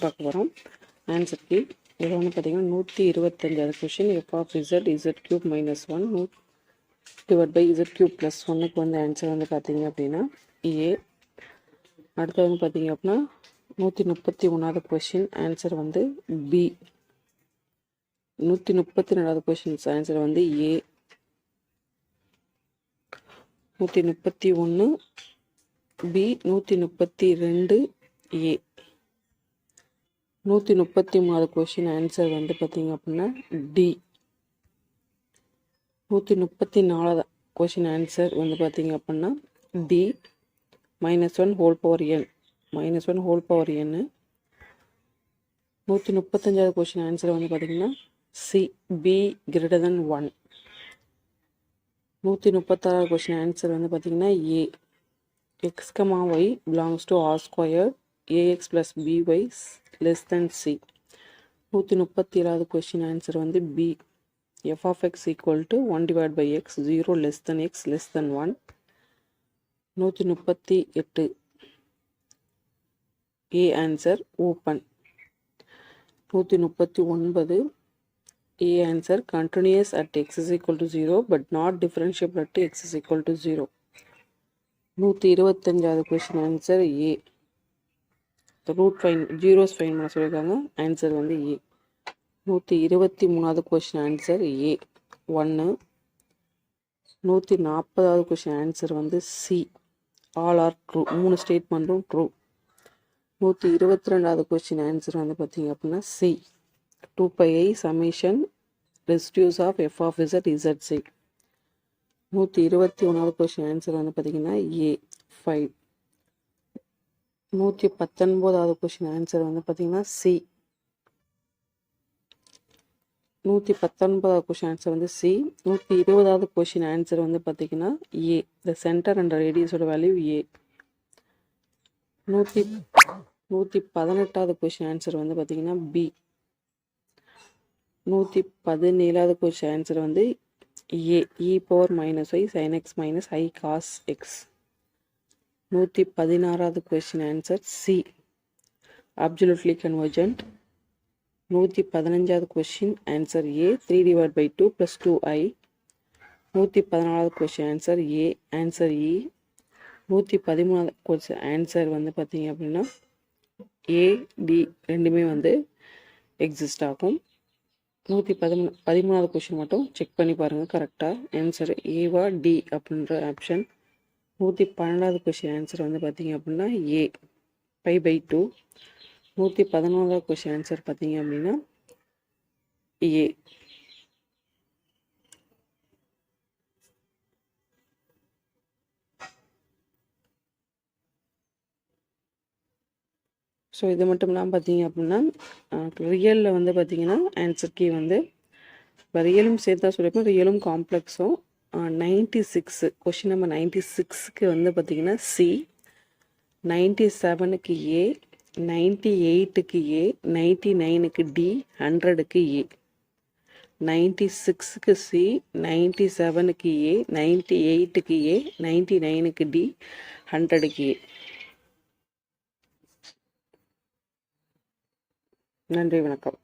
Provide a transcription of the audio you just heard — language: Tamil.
பார்க்க போகிறோம் ஆன்சர் கீ இதில் வந்து பார்த்தீங்கன்னா நூற்றி இருபத்தஞ்சாவது question F of Z Z cube minus one நூ divide by Z cube plus ஒன்னுக்கு வந்து ஆன்சர் வந்து பார்த்தீங்க அப்படின்னா ஏ அடுத்து வந்து பார்த்தீங்க அப்படின்னா நூற்றி முப்பத்தி ஒன்றாவது கொஷின் ஆன்சர் வந்து பி நூற்றி முப்பத்தி ரெண்டாவது கொஷின்ஸ் ஆன்சர் வந்து ஏ நூற்றி முப்பத்தி ஒன்று பி நூற்றி முப்பத்தி ரெண்டு ஏ நூற்றி முப்பத்தி மூணாவது கொஷின் ஆன்சர் வந்து பார்த்தீங்க அப்படின்னா டி நூற்றி முப்பத்தி நாலாவது கொஷின் ஆன்சர் வந்து பார்த்தீங்க அப்படின்னா D minus one whole power N minus one whole power என்னு நூற்றி முப்பத்தஞ்சாவது கொஷின் ஆன்சர் வந்து பார்த்தீங்கன்னா C B greater than one நூற்றி முப்பத்தாறாவது கொஷின் ஆன்சர் வந்து பார்த்தீங்கன்னா A X comma Y belongs to R square A X plus B Y less than C நூற்றி முப்பத்தி ஏழாவது கொஸ்டின் ஆன்சர் வந்து B F of X equal to one divide by X zero less than X less than one நூற்றி முப்பத்தி எட்டு ஏ ஆன்சர் ஓப்பன் நூற்றி முப்பத்தி ஒன்பது A answer continuous at X is equal to zero but not differentiable at X is equal to zero நூற்றி இருபத்தஞ்சாவது question answer A root find zeros find பண்ண சொல்லியிருக்காங்க. ஆன்சர் வந்து ஏ நூற்றி இருபத்தி மூணாவது கொஷின் ஆன்சர் ஏ ஒன்று நூற்றி நாற்பதாவது கொஷின் ஆன்சர் வந்து சி ஆல் ஆர் ட்ரூ மூணு ஸ்டேட்மெண்ட்டும் ட்ரூ நூற்றி இருபத்தி ரெண்டாவது கொஸ்டின் ஆன்சர் வந்து பார்த்தீங்க அப்படின்னா C two pi I summation residues of F of Z Z C நூற்றி இருபத்தி ஒன்றாவது கொஷின் ஆன்சர் வந்து பார்த்தீங்கன்னா ஏ ஃபைவ் நூற்றி பத்தொன்பதாவது கொஷின் ஆன்சர் வந்து பார்த்தீங்கன்னா சி நூற்றி பத்தொன்பதாவது கொஷின் ஆன்சர் வந்து சி நூற்றி இருபதாவது கொஷின் ஆன்சர் வந்து பார்த்தீங்கன்னா ஏ த சென்டர் அண்ட் ரேடியஸோட வேல்யூ ஏ நூற்றி நூற்றி பதினெட்டாவது கொஷின் ஆன்சர் வந்து பார்த்தீங்கன்னா பி நூற்றி பதினேழாவது கொஷின் ஆன்சர் வந்து A E power minus Y sine X minus I cos X நூற்றி பதினாறாவது question answer C absolutely convergent நூற்றி பதினஞ்சாவது question answer A three divide by two plus two I நூற்றி பதினாலாவது question answer A answer E நூற்றி பதிமூணாவது கொஷின் ஆன்சர் வந்து பார்த்தீங்க அப்படின்னா ஏ டி ரெண்டுமே வந்து எக்ஸிஸ்ட் ஆகும். நூற்றி பதிமூணு பதிமூணாவது கொஷின் மட்டும் செக் பண்ணி பாருங்கள் கரெக்டாக ஆன்சர் ஏவா டி அப்படின்ற ஆப்ஷன் நூற்றி பன்னெண்டாவது கொஷின் ஆன்சர் வந்து பார்த்தீங்க அப்படின்னா ஏ பை பை டூ நூற்றி பதினோராவது கொஷின் ஆன்சர் பார்த்தீங்க அப்படின்னா ஏ ஸோ இது மட்டும் இல்லாமல் பார்த்தீங்க அப்படின்னா ரியலில் வந்து பார்த்தீங்கன்னா ஆன்சர் கீ வந்து இப்போ ரியலும் சேர்த்தா சொல்லியிருப்போம் ரியலும் காம்ப்ளெக்ஸும் ninety six question number ninety சிக்ஸுக்கு வந்து பார்த்தீங்கன்னா சி நைன்டி செவனுக்கு ஏ நைன்டி எயிட்டுக்கு ஏ நைன்டி நைனுக்கு டி ஹண்ட்ரடுக்கு ஏ நைன்டி சிக்ஸுக்கு சி நைன்டி செவனுக்கு ஏ நைன்டி எயிட்டுக்கு ஏ நைன்டி நைனுக்கு டி ஹண்ட்ரடுக்கு ஏ நன்றி வணக்கம்.